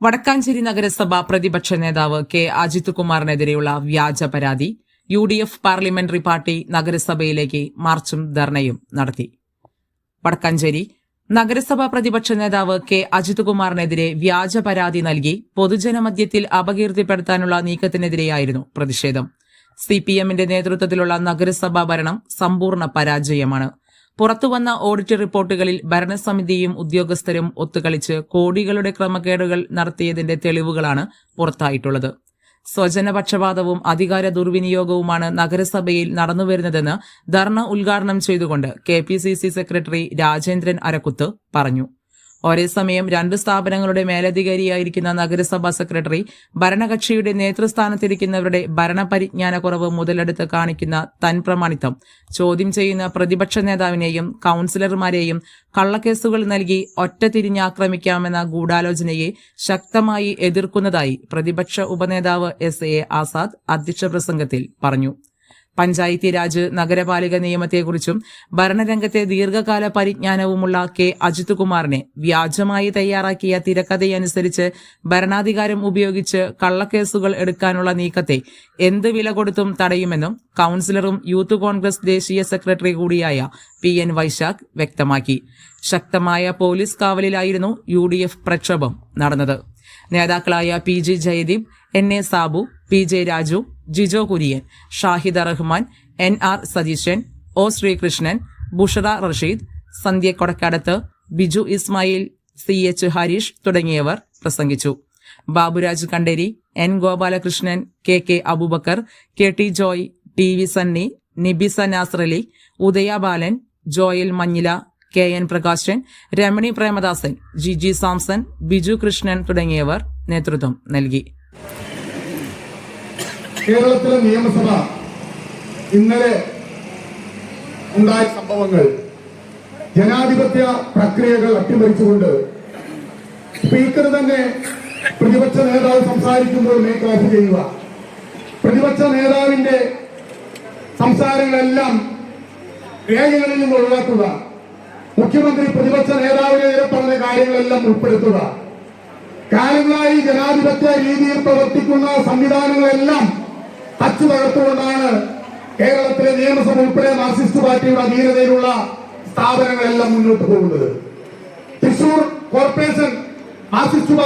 വടക്കാഞ്ചേരി നഗരസഭ പ്രതിപക്ഷ നേതാവ് കെ അജിത് കുമാറിനെതിരെയുള്ള വ്യാജ പരാതി U D F parliamentary party നഗരസഭയിലേക്ക് മാർച്ചും ധർണയും നടത്തി. വടക്കാഞ്ചേരി നഗരസഭാ പ്രതിപക്ഷ നേതാവ് കെ അജിത് കുമാറിനെതിരെ വ്യാജ പരാതി നൽകി പൊതുജനമധ്യത്തിൽ അപകീർത്തിപ്പെടുത്താനുള്ള നീക്കത്തിനെതിരെയായിരുന്നു പ്രതിഷേധം. സി പി എമ്മിന്റെ നേതൃത്വത്തിലുള്ള നഗരസഭാ ഭരണം സമ്പൂർണ പരാജയമാണ്. പുറത്തുവന്ന ഓഡിറ്റ് റിപ്പോർട്ടുകളിൽ ഭരണസമിതിയും ഉദ്യോഗസ്ഥരും ഒത്തുകളിച്ച് കോടികളുടെ ക്രമക്കേടുകൾ നടത്തിയതിന്റെ തെളിവുകളാണ് പുറത്തായിട്ടുള്ളത്. സ്വജനപക്ഷപാതവും അധികാര ദുർവിനിയോഗവുമാണ് നഗരസഭയിൽ നടന്നുവരുന്നതെന്ന് ധർണ ഉദ്ഘാടനം ചെയ്തുകൊണ്ട് കെ സെക്രട്ടറി രാജേന്ദ്രൻ അരക്കുത്ത് പറഞ്ഞു. ഒരേ സമയം രണ്ട് സ്ഥാപനങ്ങളുടെ മേലധികാരിയായിരിക്കുന്ന നഗരസഭാ സെക്രട്ടറി ഭരണകക്ഷിയുടെ നേതൃസ്ഥാനത്തിരിക്കുന്നവരുടെ ഭരണപരിജ്ഞാനക്കുറവ് മുതലെടുത്ത് കാണിക്കുന്ന തൻപ്രമാണിത്വം ചോദ്യം ചെയ്യുന്ന പ്രതിപക്ഷ നേതാവിനെയും കൌൺസിലർമാരെയും കള്ളക്കേസുകൾ നൽകി ഒറ്റ തിരിഞ്ഞാക്രമിക്കാമെന്ന ഗൂഢാലോചനയെ ശക്തമായി എതിർക്കുന്നതായി പ്രതിപക്ഷ ഉപനേതാവ് എസ് എ ആസാദ് അധ്യക്ഷ പ്രസംഗത്തിൽ പറഞ്ഞു. പഞ്ചായത്തി രാജ് നഗരപാലിക നിയമത്തെക്കുറിച്ചും ഭരണരംഗത്തെ ദീർഘകാല പരിജ്ഞാനവുമുള്ള കെ. അജിത് കുമാറിനെ വ്യാജമായി തയ്യാറാക്കിയ തിരക്കഥയനുസരിച്ച് ഭരണാധികാരം ഉപയോഗിച്ച് കള്ളക്കേസുകൾ എടുക്കാനുള്ള നീക്കത്തെ എന്ത് വില കൊടുത്തും തടയുമെന്നും കൌൺസിലറും യൂത്ത് കോൺഗ്രസ് ദേശീയ സെക്രട്ടറി കൂടിയായ പി. എൻ. വൈശാഖ് വ്യക്തമാക്കി. ശക്തമായ പോലീസ് കാവലിലായിരുന്നു യു പ്രക്ഷോഭം നടന്നത്. നേതാക്കളായ P. G. Jayadeep N. A. Sabu P J Raju Jijo Kurian Shahida Rahman N R Satheesan O Sreekrishnan Bushra Rasheed Sandhya Kodakkadath Biju Ismail C H Harish തുടങ്ങിയവർ പ്രസംഗിച്ചു. Baburaj Kanderi N Gopalakrishnan K K Abubacker K T Joy T V Sunny Nibisa Nasarali Udaya Balan Joel Manjila K N Prakashan Ramani Premadasan G G Samson Biju Krishnan തുടങ്ങിയവർ നേതൃത്വം നൽകി. കേരളത്തിലെ നിയമസഭ ഇന്നലെ ഉണ്ടായ സംഭവങ്ങൾ ജനാധിപത്യ പ്രക്രിയകൾ അട്ടിമറിച്ചുകൊണ്ട് സ്പീക്കർ തന്നെ പ്രതിപക്ഷ നേതാവ് സംസാരിക്കുമ്പോൾ മേക്ക് ഓഫ് ചെയ്യുക. പ്രതിപക്ഷ നേതാവിന്റെ സംസാരങ്ങളെല്ലാം രേഖകളിൽ നിന്ന് ഒഴിവാക്കുക. മുഖ്യമന്ത്രി പ്രതിപക്ഷ നേതാവിനെതിരെ പറഞ്ഞ കാര്യങ്ങളെല്ലാം ഉൾപ്പെടുത്തുക. കാലങ്ങളായി ജനാധിപത്യ രീതിയിൽ പ്രവർത്തിക്കുന്ന സംവിധാനങ്ങളെല്ലാം തച്ചു തകർത്തുകൊണ്ടാണ് കേരളത്തിലെ നിയമസഭ ഉൾപ്പെടെ മാർക്സിസ്റ്റ് പാർട്ടിയുടെ അധീനതയിലുള്ള സ്ഥാപനങ്ങളെല്ലാം മുന്നോട്ട് പോകുന്നത്. Thrissur corporation Marxist